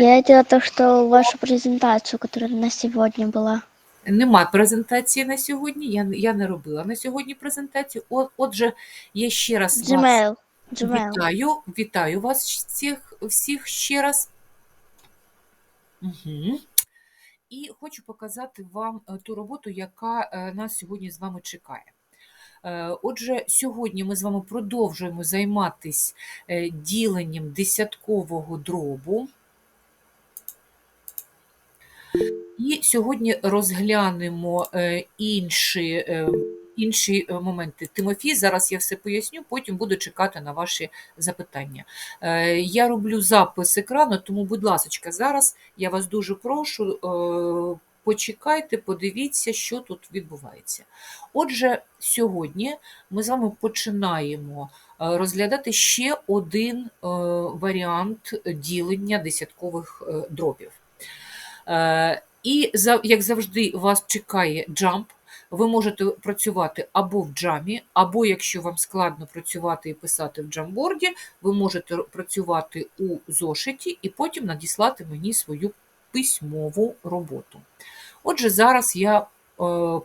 Я видела то, что вашу презентацию, которая на сегодня была. Нема презентації на сьогодні. Я, я не робила на сьогодні презентацію. О, отже, я ще раз вас Gmail. Gmail. вітаю. Вітаю вас всіх, всіх ще раз. Угу. І хочу показати вам е, ту роботу, яка е, нас сьогодні з вами чекає. Е, Отже, сьогодні ми з вами продовжуємо займатися діленням десяткового дробу. Сьогодні розглянемо е, інші, е, інші е, моменти. Тимофій, зараз я все поясню, потім буду чекати на ваші запитання. Я роблю запис екрану, тому, будь ласка, зараз я вас дуже прошу, почекайте, подивіться, що тут відбувається. Отже, сьогодні ми з вами починаємо розглядати ще один варіант ділення десяткових дробів. І як завжди, вас чекає джамп. Ви можете працювати або в джамі, або якщо вам складно працювати і писати в джамборді, ви можете працювати у зошиті і потім надіслати мені свою письмову роботу. Отже, зараз я е,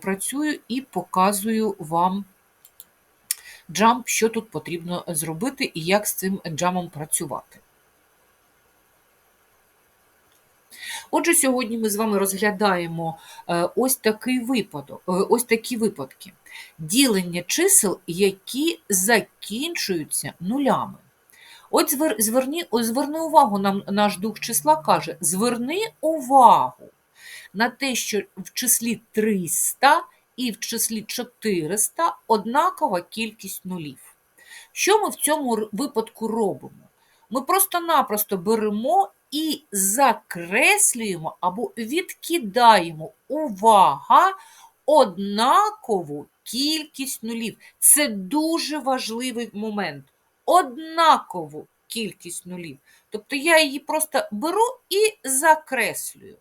працюю і показую вам джамп, що тут потрібно зробити і як з цим джамом працювати. Отже, сьогодні ми з вами розглядаємо е, ось такий випадок, е, ось такі випадки. Ділення чисел, які закінчуються нулями. От звер, зверні, зверни увагу, нам наш дух числа каже: зверни увагу на те, що в числі 300 і в числі 400 однакова кількість нулів. Що ми в цьому випадку робимо? Ми просто-напросто беремо і закреслюємо або відкидаємо увага однакову кількість нулів. Це дуже важливий момент. Однакову кількість нулів. Тобто я її просто беру і закреслюю.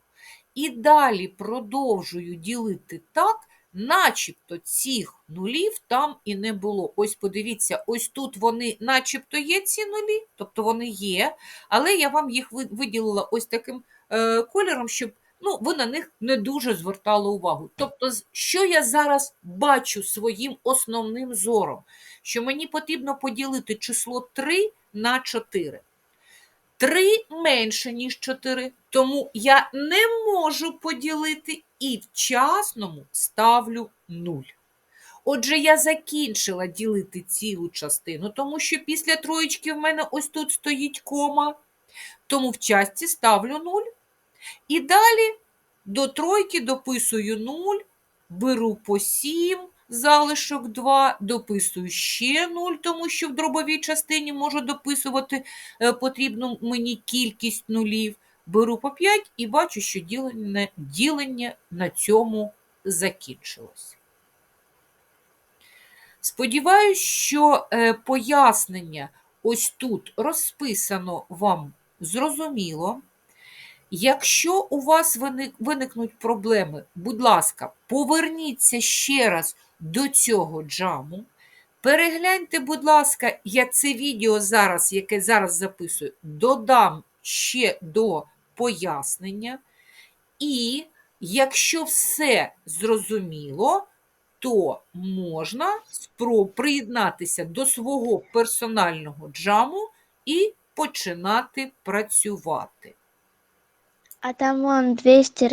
І далі продовжую ділити так, начебто цих нулів там і не було. Ось подивіться, ось тут вони начебто є ці нулі, тобто вони є, але я вам їх виділила ось таким е, кольором, щоб ну, ви на них не дуже звертали увагу. Тобто, що я зараз бачу своїм основним зором? Що мені потрібно поділити число 3 на 4. 3 менше, ніж 4, тому я не можу поділити і в частному ставлю 0. Отже, я закінчила ділити цілу частину, тому що після троєчки в мене ось тут стоїть кома, тому в частці ставлю 0. І далі до тройки дописую 0, беру по 7, залишок 2, дописую ще 0, тому що в дробовій частині можу дописувати е, потрібну мені кількість нулів. Беру по 5 і бачу, що ділення, ділення на цьому закінчилось. Сподіваюсь, що е, пояснення ось тут розписано вам зрозуміло. Якщо у вас виник- виникнуть проблеми, будь ласка, поверніться ще раз до цього джаму. Перегляньте, будь ласка, я це відео зараз, яке зараз записую, додам ще до пояснення. І якщо все зрозуміло, то можна приєднатися до свого персонального джаму і починати працювати. А там вон 200